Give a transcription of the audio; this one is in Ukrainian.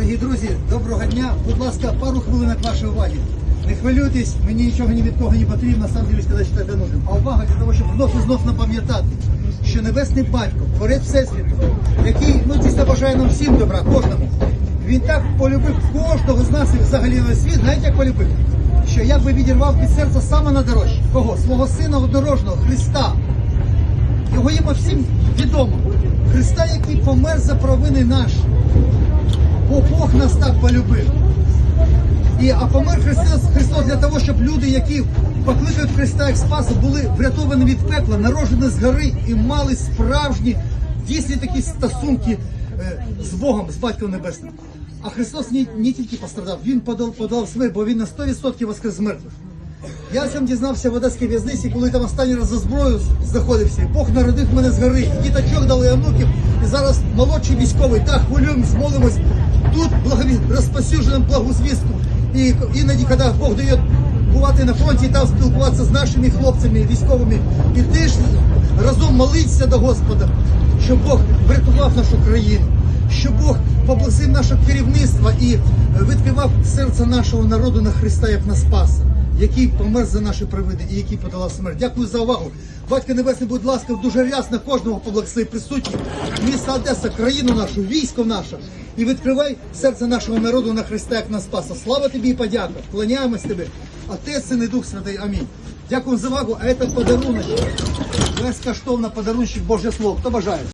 Дорогі друзі, доброго дня. Будь ласка, пару хвилинок вашої уваги. Не хвилюйтесь, мені нічого ні від кого не потрібно, сам дивлюсь, коли читати нужен. А увага для того, щоб знов і знов напам'ятати, що Небесний Батько, Творець Всесвіту, який ну, дійсно бажає нам всім добра, кожному. Він так полюбив кожного з нас і взагалі на світ, знаєте, як полюбив? Що як би відірвав від серця саме найдорожче. Кого? Свого сина одорожного, Христа. Його їм всім відомо. Христа, який помер за провини наші. Бо Бог нас так полюбив. І, а помер Христос, Христос для того, щоб люди, які покликають Христа як Спаса, були врятовані від пекла, народжені з гори і мали справжні, дійсні такі стосунки е, з Богом, з Батьком Небесним. А Христос не, не тільки пострадав, Він подав, подав смерть, бо Він на 100% воскрес мертвих. Я цьому дізнався в Одеській в'язниці, коли там останній раз за зброю знаходився. Бог народив мене з гори. Діточок дали онуків. І зараз молодший військовий, так хвилюємось, молимось. Тут благові... розпосюджуємо благу звістку. І іноді, коли Бог дає бувати на фронті і там спілкуватися з нашими хлопцями, військовими, і теж разом молитися до Господа, щоб Бог врятував нашу країну, щоб Бог поблагосив наше керівництво і відкривав серце нашого народу на Христа як на Спаса який помер за наші провини і який подолав смерть. Дякую за увагу. Батько Небесний, будь ласка, дуже рясно кожного поблагослови присутніх. Місто Одеса, країну нашу, військо наше. І відкривай серце нашого народу на Христа, як нас Спаса. Слава тобі і подяка. Вклоняємось тебе. Отець, Син і Дух Святий. Амінь. Дякую за увагу. А це подарунок. Безкоштовно подарунчик Боже Слово. Хто бажає?